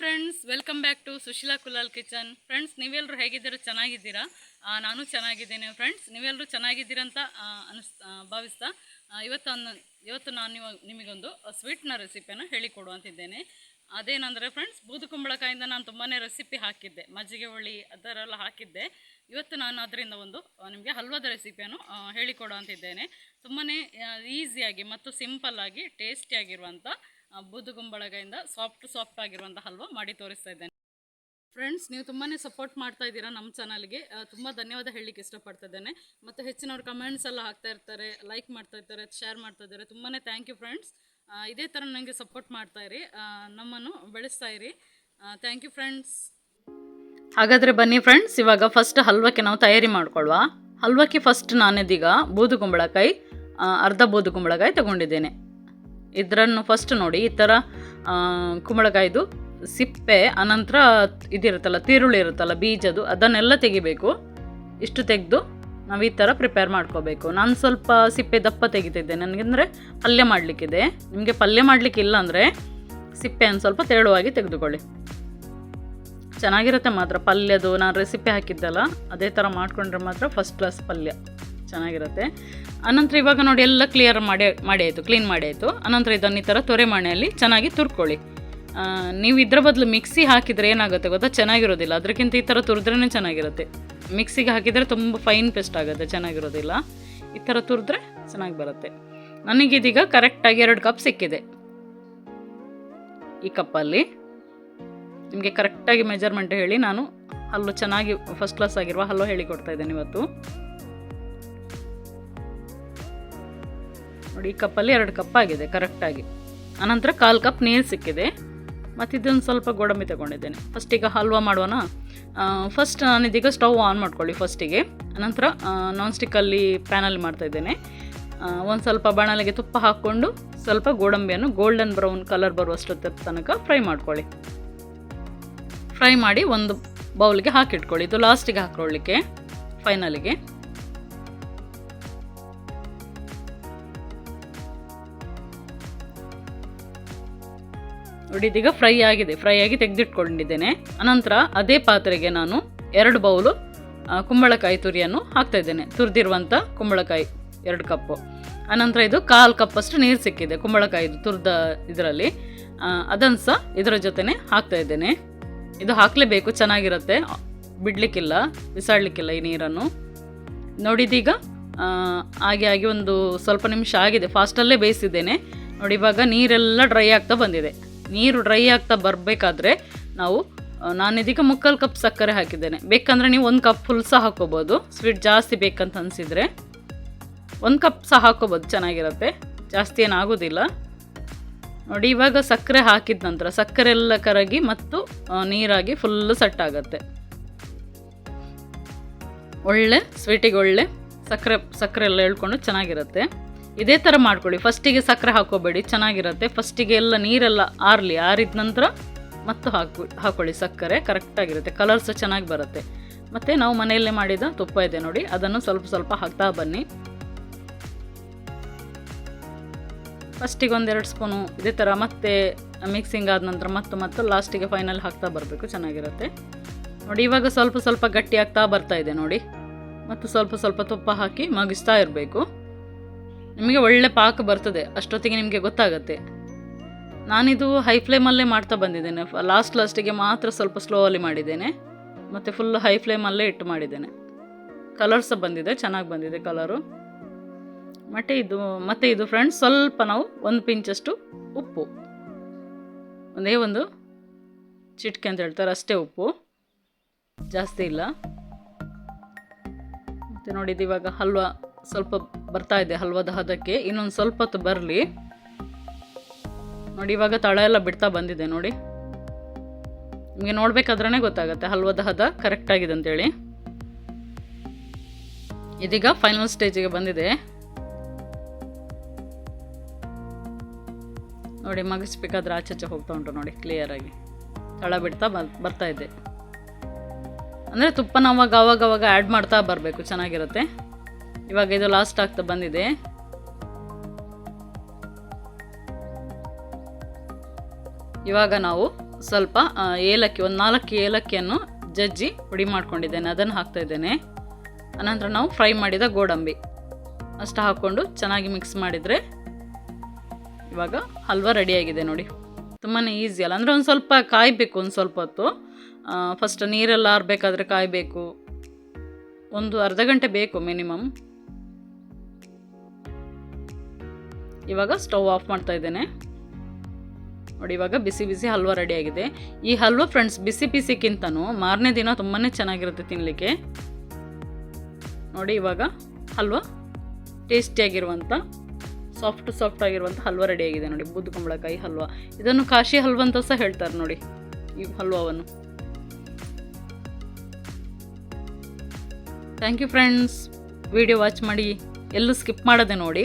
Friends welcome back to Sushila Kulal kitchen friends ನೀವೆಲ್ಲರೂ ಹೇಗಿದ್ದೀರಾ? ಚೆನ್ನಾಗಿದ್ದೀರಾ? ನಾನು ಚೆನ್ನಾಗಿದ್ದೇನೆ. ಫ್ರೆಂಡ್ಸ್ ನೀವೆಲ್ಲರೂ ಚೆನ್ನಾಗಿದ್ದೀರಂತ ಅನಿಸ್ ಭಾವಿಸ್ತಾ ಇವತ್ತು ಇವತ್ತು ನಾನು ನಿಮಗೆ ನಿಮಗೊಂದು ಸ್ವೀಟ್ನ ರೆಸಿಪಿಯನ್ನು ಹೇಳಿಕೊಡುವಂತಿದ್ದೇನೆ ಅದೇನಂದರೆ ಫ್ರೆಂಡ್ಸ್ ಬೂದುಕುಂಬಳಕಾಯಿಂದ ನಾನು ತುಂಬಾ ರೆಸಿಪಿ ಹಾಕಿದ್ದೆ. ಮಜ್ಜಿಗೆ ಹುಳಿ, ಅದರೆಲ್ಲ ಹಾಕಿದ್ದೆ. ಇವತ್ತು ನಾನು ಅದರಿಂದ ಒಂದು ನಿಮಗೆ ಹಲ್ವಾದ ರೆಸಿಪಿಯನ್ನು ಹೇಳಿಕೊಡುವಂತಿದ್ದೇನೆ ತುಂಬಾ ಈಸಿಯಾಗಿ ಮತ್ತು ಸಿಂಪಲ್ಲಾಗಿ ಟೇಸ್ಟಿಯಾಗಿರುವಂಥ ಆ, ಬೂದುಗುಂಬಳಕಾಯಿಂದ ಸಾಫ್ಟ್ ಸಾಫ್ಟ್ ಆಗಿರುವಂಥ ಹಲ್ವ ಮಾಡಿ ತೋರಿಸ್ತಾ ಇದ್ದೇನೆ. ಫ್ರೆಂಡ್ಸ್ ನೀವು ತುಂಬಾ ಸಪೋರ್ಟ್ ಮಾಡ್ತಾ ಇದ್ದೀರಾ ನಮ್ಮ ಚಾನಲ್ಗೆ ತುಂಬ ಧನ್ಯವಾದ ಹೇಳಲಿಕ್ಕೆ ಇಷ್ಟಪಡ್ತಾ ಇದ್ದೇನೆ. ಮತ್ತು ಹೆಚ್ಚಿನವ್ರು ಕಮೆಂಟ್ಸ್ ಎಲ್ಲ ಹಾಕ್ತಾ ಇರ್ತಾರೆ ಲೈಕ್ ಮಾಡ್ತಾ ಇರ್ತಾರೆ ಶೇರ್ ಮಾಡ್ತಾ ಇದ್ದಾರೆ. ತುಂಬಾ ಥ್ಯಾಂಕ್ ಯು ಫ್ರೆಂಡ್ಸ್ ಇದೇ ಥರ ನನಗೆ ಸಪೋರ್ಟ್ ಮಾಡ್ತಾ ಇರಿ. ನಮ್ಮನ್ನು ಬೆಳೆಸ್ತಾ ಇರಿ. ಥ್ಯಾಂಕ್ ಯು ಫ್ರೆಂಡ್ಸ್ ಹಾಗಾದರೆ ಬನ್ನಿ ಫ್ರೆಂಡ್ಸ್ ಇವಾಗ ಫಸ್ಟ್ ಹಲ್ವಕ್ಕೆ ನಾವು ತಯಾರಿ ಮಾಡ್ಕೊಳ್ಳುವ. ಹಲ್ವಕ್ಕೆ ಫಸ್ಟ್ ನಾನಿದೀಗ ಬೂದು ಕುಂಬಳಕಾಯಿ ಅರ್ಧ ಬೂದು ಕುಂಬಳಕಾಯಿ ತಗೊಂಡಿದ್ದೇನೆ. ಇದರನ್ನು ಫಸ್ಟ್ ನೋಡಿ, ಈ ಥರ ಕುಂಬಳಕಾಯಿದು, ಸಿಪ್ಪೆ, ಅನಂತರ ಇದಿರುತ್ತಲ್ಲ, ತಿರುಳು ಇರುತ್ತಲ್ಲ, ಬೀಜದು, ಅದನ್ನೆಲ್ಲ ತೆಗಿಬೇಕು. ಇಷ್ಟು ತೆಗೆದು ನಾವು ಈ ಥರ ಪ್ರಿಪೇರ್ ಮಾಡ್ಕೋಬೇಕು. ನಾನು ಸ್ವಲ್ಪ ಸಿಪ್ಪೆ ದಪ್ಪ ತೆಗಿತಿದ್ದೆ. ನನಗೆಂದರೆ ಪಲ್ಯ ಮಾಡಲಿಕ್ಕಿದೆ. ನಿಮಗೆ ಪಲ್ಯ ಮಾಡಲಿಕ್ಕೆ ಇಲ್ಲ ಅಂದರೆ ಸಿಪ್ಪೆಯನ್ನು ಸ್ವಲ್ಪ ತೆಳುವಾಗಿ ತೆಗೆದುಕೊಳ್ಳಿ. ಚೆನ್ನಾಗಿರುತ್ತೆ ಮಾತ್ರ. ಪಲ್ಯದು, ನಾನು ರೆಸಿಪಿ ಹಾಕಿದ್ದಲ್ಲ, ಅದೇ ಥರ ಮಾಡಿಕೊಂಡ್ರೆ ಮಾತ್ರ ಫಸ್ಟ್ ಕ್ಲಾಸ್ ಪಲ್ಯ. ಚೆನ್ನಾಗಿರುತ್ತೆ. ಅನಂತರ ಇವಾಗ ನೋಡಿ ಎಲ್ಲ ಕ್ಲಿಯರ್ ಮಾಡಿ ಮಾಡಿ ಆಯಿತು ಕ್ಲೀನ್ ಮಾಡಿ ಆಯಿತು ಅನಂತರ ಇದನ್ನು ಈ ಥರ ತೊರೆ ಮಣೆಯಲ್ಲಿ ಚೆನ್ನಾಗಿ ತುರ್ಕೊಳ್ಳಿ. ನೀವು ಇದರ ಬದಲು ಮಿಕ್ಸಿ ಹಾಕಿದರೆ ಏನಾಗುತ್ತೆ ಗೊತ್ತಾ? ಚೆನ್ನಾಗಿರೋದಿಲ್ಲ. ಅದಕ್ಕಿಂತ ಈ ಥರ ತುರಿದ್ರೇ ಚೆನ್ನಾಗಿರುತ್ತೆ. ಮಿಕ್ಸಿಗೆ ಹಾಕಿದರೆ ತುಂಬ ಫೈನ್ ಪೇಸ್ಟ್ ಆಗುತ್ತೆ, ಚೆನ್ನಾಗಿರೋದಿಲ್ಲ. ಈ ಥರ ತುರಿದ್ರೆ ಚೆನ್ನಾಗಿ ಬರುತ್ತೆ. ನನಗಿದೀಗ ಕರೆಕ್ಟಾಗಿ ಎರಡು ಕಪ್ ಸಿಕ್ಕಿದೆ. ಈ ಕಪ್ಪಲ್ಲಿ ನಿಮಗೆ ಕರೆಕ್ಟಾಗಿ ಮೆಜರ್ಮೆಂಟ್ ಹೇಳಿ ನಾನು ಹಲ್ಲು ಚೆನ್ನಾಗಿ ಫಸ್ಟ್ ಕ್ಲಾಸ್ ಆಗಿರುವ ಹಲ್ಲು ಹೇಳಿ ಕೊಡ್ತಾ ಇದ್ದೇನೆ ಇವತ್ತು. ನೋಡಿ, ಈ ಕಪ್ಪಲ್ಲಿ ಎರಡು ಕಪ್ ಆಗಿದೆ ಕರೆಕ್ಟಾಗಿ ಆನಂತರ ಕಾಲು ಕಪ್ ನೀರು ಸಿಕ್ಕಿದೆ. ಮತ್ತು ಇದನ್ನು ಸ್ವಲ್ಪ ಗೋಡಂಬಿ ತಗೊಂಡಿದ್ದೇನೆ. ಫಸ್ಟ್ ಈಗ ಹಲ್ವಾ ಮಾಡೋಣ. ಫಸ್ಟ್ ನಾನು ಇದೀಗ ಸ್ಟವ್ ಆನ್ ಮಾಡ್ಕೊಳ್ಳಿ ಫಸ್ಟಿಗೆ ನಂತರ ನಾನ್ ಸ್ಟಿಕ್ಕಲ್ಲಿ ಪ್ಯಾನಲ್ಲಿ ಮಾಡ್ತಾಯಿದ್ದೇನೆ ಒಂದು ಸ್ವಲ್ಪ ಬಾಣಲೆಗೆ ತುಪ್ಪ ಹಾಕ್ಕೊಂಡು ಸ್ವಲ್ಪ ಗೋಡಂಬಿಯನ್ನು ಗೋಲ್ಡನ್ ಬ್ರೌನ್ ಕಲರ್ ಬರುವಷ್ಟೊತ್ತ ತನಕ ಫ್ರೈ ಮಾಡ್ಕೊಳ್ಳಿ. ಫ್ರೈ ಮಾಡಿ ಒಂದು ಬೌಲ್ಗೆ ಹಾಕಿಟ್ಕೊಳ್ಳಿ. ಇದು ಲಾಸ್ಟಿಗೆ ಹಾಕೊಳ್ಳಿಕ್ಕೆ ಫೈನಲಿಗೆ ನೋಡಿ, ಇದೀಗ ಫ್ರೈ ಆಗಿದೆ. ಫ್ರೈ ಆಗಿ ತೆಗೆದಿಟ್ಕೊಂಡಿದ್ದೇನೆ. ಅನಂತರ ಅದೇ ಪಾತ್ರೆಗೆ ನಾನು ಎರಡು ಬೌಲು ಕುಂಬಳಕಾಯಿ ತುರಿಯನ್ನು ಹಾಕ್ತಾ ಇದ್ದೇನೆ. ತುರಿದಿರುವಂಥ ಕುಂಬಳಕಾಯಿ ಎರಡು ಕಪ್ಪು. ಅನಂತರ ಇದು ಕಾಲು ಕಪ್ಪಷ್ಟು ನೀರು ಸಿಕ್ಕಿದೆ, ಕುಂಬಳಕಾಯಿದು ತುರಿದ ಇದರಲ್ಲಿ. ಅದನ್ನು ಸಹ ಇದರ ಜೊತೆನೆ ಹಾಕ್ತಾ ಇದ್ದೇನೆ. ಇದು ಹಾಕಲೇಬೇಕು, ಚೆನ್ನಾಗಿರುತ್ತೆ. ಬಿಡಲಿಕ್ಕಿಲ್ಲ, ಬಿಸಾಡಲಿಕ್ಕಿಲ್ಲ ಈ ನೀರನ್ನು. ನೋಡಿದೀಗ ಹಾಗೆ ಆಗಿ ಒಂದು ಸ್ವಲ್ಪ ನಿಮಿಷ ಆಗಿದೆ. ಫಾಸ್ಟಲ್ಲೇ ಬೇಯಿಸಿದ್ದೇನೆ. ನೋಡಿ, ಇವಾಗ ನೀರೆಲ್ಲ ಡ್ರೈ ಆಗ್ತಾ ಬಂದಿದೆ. ನೀರು ಡ್ರೈ ಆಗ್ತಾ ಬರಬೇಕಾದ್ರೆ ನಾವು ನಾನು ನಾನಿದೀಗ ಮುಕ್ಕಾಲು ಕಪ್ ಸಕ್ಕರೆ ಹಾಕಿದ್ದೇನೆ. ಬೇಕಂದರೆ ನೀವು ಒಂದು ಕಪ್ ಫುಲ್ ಸಹ ಹಾಕೋಬೋದು ಸ್ವೀಟ್ ಜಾಸ್ತಿ ಬೇಕಂತ ಅನಿಸಿದರೆ ಒಂದು ಕಪ್ ಸಹ ಹಾಕೋಬೋದು ಚೆನ್ನಾಗಿರುತ್ತೆ. ಜಾಸ್ತಿ ಏನಾಗೋದಿಲ್ಲ ನೋಡಿ, ಇವಾಗ ಸಕ್ಕರೆ ಹಾಕಿದ ನಂತರ ಸಕ್ಕರೆ ಎಲ್ಲ ಕರಗಿ ಮತ್ತು ನೀರಾಗಿ ಫುಲ್ಲು ಸೆಟ್ ಆಗುತ್ತೆ. ಒಳ್ಳೆ ಸ್ವೀಟಿಗೆ ಒಳ್ಳೆ ಸಕ್ಕರೆ ಸಕ್ಕರೆ ಎಲ್ಲ ಹೇಳ್ಕೊಂಡು ಚೆನ್ನಾಗಿರುತ್ತೆ. ಇದೇ ಥರ ಮಾಡ್ಕೊಳ್ಳಿ. ಫಸ್ಟಿಗೆ ಸಕ್ಕರೆ ಹಾಕೋಬೇಡಿ ಚೆನ್ನಾಗಿರುತ್ತೆ. ಫಸ್ಟಿಗೆ ಎಲ್ಲ ನೀರೆಲ್ಲ ಆರಲಿ, ಆರಿದ ನಂತರ ಮತ್ತು ಹಾಕು, ಹಾಕೊಳ್ಳಿ ಸಕ್ಕರೆ ಕರೆಕ್ಟಾಗಿರುತ್ತೆ ಕಲರ್ ಸಹ ಚೆನ್ನಾಗಿ ಬರುತ್ತೆ. ಮತ್ತು ನಾವು ಮನೆಯಲ್ಲೇ ಮಾಡಿದ ತುಪ್ಪ ಇದೆ ನೋಡಿ, ಅದನ್ನು ಸ್ವಲ್ಪ ಸ್ವಲ್ಪ ಹಾಕ್ತಾ ಬನ್ನಿ. ಫಸ್ಟಿಗೆ ಒಂದೆರಡು ಸ್ಪೂನು ಇದೇ ಥರ ಮತ್ತೆ ಮಿಕ್ಸಿಂಗ್ ಆದ ನಂತರ ಮತ್ತು ಮತ್ತು ಲಾಸ್ಟಿಗೆ ಫೈನಲ್ ಹಾಕ್ತಾ ಬರಬೇಕು, ಚೆನ್ನಾಗಿರುತ್ತೆ. ನೋಡಿ, ಇವಾಗ ಸ್ವಲ್ಪ ಸ್ವಲ್ಪ ಗಟ್ಟಿ ಆಗ್ತಾ ಬರ್ತಾ ಇದೆ ನೋಡಿ. ಮತ್ತು ಸ್ವಲ್ಪ ಸ್ವಲ್ಪ ತುಪ್ಪ ಹಾಕಿ ಮಗಿಸ್ತಾ ಇರಬೇಕು. ನಿಮಗೆ ಒಳ್ಳೆ ಪಾಕ ಬರ್ತದೆ, ಅಷ್ಟೊತ್ತಿಗೆ ನಿಮಗೆ ಗೊತ್ತಾಗುತ್ತೆ. ನಾನಿದು ಹೈ ಫ್ಲೇಮಲ್ಲೇ ಮಾಡ್ತಾ ಬಂದಿದ್ದೇನೆ. ಲಾಸ್ಟ್ ಲಾಸ್ಟಿಗೆ ಮಾತ್ರ ಸ್ವಲ್ಪ ಸ್ಲೋವಲ್ಲಿ ಮಾಡಿದ್ದೇನೆ. ಮತ್ತು ಫುಲ್ ಹೈ ಫ್ಲೇಮಲ್ಲೇ ಇಟ್ಟು ಮಾಡಿದ್ದೇನೆ. ಕಲರ್ ಸಹ ಬಂದಿದೆ, ಚೆನ್ನಾಗಿ ಬಂದಿದೆ ಕಲರು ಮತ್ತು ಇದು ಮತ್ತು ಇದು ಫ್ರೆಂಡ್ಸ್ ಸ್ವಲ್ಪ ನಾವು ಒಂದು ಪಿಂಚಷ್ಟು ಉಪ್ಪು. ಒಂದೇ ಒಂದು ಚಿಟ್ಕೆ ಅಂತ ಹೇಳ್ತಾರೆ, ಅಷ್ಟೇ ಉಪ್ಪು. ಜಾಸ್ತಿ ಇಲ್ಲ. ಮತ್ತು ನೋಡಿದ್ದು ಇವಾಗ ಹಲ್ವಾ. ಸ್ವಲ್ಪ ಬರ್ತಾ ಇದೆ ಹಲ್ವಾದ ಹದಕ್ಕೆ. ಇನ್ನೊಂದು ಸ್ವಲ್ಪ ಹೊತ್ತು ಬರಲಿ. ನೋಡಿ, ಇವಾಗ ತಳ ಎಲ್ಲ ಬಿಡ್ತಾ ಬಂದಿದೆ ನೋಡಿ. ನಿಮಗೆ ನೋಡ್ಬೇಕಾದ್ರೇ ಗೊತ್ತಾಗುತ್ತೆ ಹಲ್ವಾದ ಹದ ಕರೆಕ್ಟ್ ಆಗಿದೆ ಅಂತೇಳಿ. ಇದೀಗ ಫೈನಲ್ ಸ್ಟೇಜಿಗೆ ಬಂದಿದೆ. ನೋಡಿ, ಮಗಿಸ್ಬೇಕಾದ್ರೆ ಆಚೆಚೆ ಹೋಗ್ತಾ ಉಂಟು ನೋಡಿ ಕ್ಲಿಯರಾಗಿ ತಳ ಬಿಡ್ತಾ ಬರ್, ಬರ್ತಾ ಇದೆ. ಅಂದರೆ ತುಪ್ಪನ ಅವಾಗ ಅವಾಗ ಅವಾಗ ಆ್ಯಡ್ ಮಾಡ್ತಾ ಬರಬೇಕು, ಚೆನ್ನಾಗಿರುತ್ತೆ. ಇವಾಗ ಇದು ಲಾಸ್ಟ್ ಆಗ್ತಾ ಬಂದಿದೆ. ಇವಾಗ ನಾವು ಸ್ವಲ್ಪ ಏಲಕ್ಕಿ, ಒಂದು ನಾಲ್ಕು ಏಲಕ್ಕಿಯನ್ನು ಜಜ್ಜಿ ಪುಡಿ ಮಾಡ್ಕೊಂಡಿದ್ದೇನೆ, ಅದನ್ನು ಹಾಕ್ತಾ ಇದ್ದೇನೆ. ಅನಂತರ ನಾವು ಫ್ರೈ ಮಾಡಿದ ಗೋಡಂಬಿ. ಅಷ್ಟು ಹಾಕ್ಕೊಂಡು ಚೆನ್ನಾಗಿ ಮಿಕ್ಸ್ ಮಾಡಿದರೆ ಇವಾಗ ಹಲ್ವಾ ರೆಡಿಯಾಗಿದೆ ನೋಡಿ. ತುಂಬಾ ಈಸಿ ಅಲ್ಲ, ಅಂದರೆ ಒಂದು ಸ್ವಲ್ಪ ಕಾಯಬೇಕು, ಒಂದು ಸ್ವಲ್ಪ ಹೊತ್ತು. ಫಸ್ಟ್ ನೀರೆಲ್ಲ ಆರಬೇಕಾದ್ರೆ ಕಾಯಬೇಕು. ಒಂದು ಅರ್ಧ ಗಂಟೆ ಬೇಕು ಮಿನಿಮಮ್ ಇವಾಗ ಸ್ಟವ್ ಆಫ್ ಮಾಡ್ತಾ ಇದ್ದೇನೆ. ನೋಡಿ, ಇವಾಗ ಬಿಸಿ ಬಿಸಿ ಹಲ್ವಾ ರೆಡಿಯಾಗಿದೆ ಈ ಹಲ್ವಾ ಫ್ರೆಂಡ್ಸ್ ಬಿಸಿ ಬಿಸಿಕ್ಕಿಂತನೂ ಮಾರನೇ ದಿನ ತುಂಬಾ ಚೆನ್ನಾಗಿರುತ್ತೆ ತಿನ್ನಲಿಕ್ಕೆ ನೋಡಿ, ಇವಾಗ ಹಲ್ವಾ ಟೇಸ್ಟಿಯಾಗಿರುವಂಥ ಸಾಫ್ಟ್ ಸಾಫ್ಟ್ ಆಗಿರುವಂಥ ಹಲ್ವಾ ರೆಡಿಯಾಗಿದೆ ನೋಡಿ, ಬೂದು ಕುಂಬಳಕಾಯಿ ಹಲ್ವಾ. ಇದನ್ನು ಕಾಶಿ ಹಲ್ವಾ ಅಂತ ಸಹ ಹೇಳ್ತಾರೆ ನೋಡಿ, ಈ ಹಲ್ವಾವನ್ನು. Thank you friends video watch ಮಾಡಿ, ಎಲ್ಲೂ ಸ್ಕಿಪ್ ಮಾಡೋದೆ ನೋಡಿ.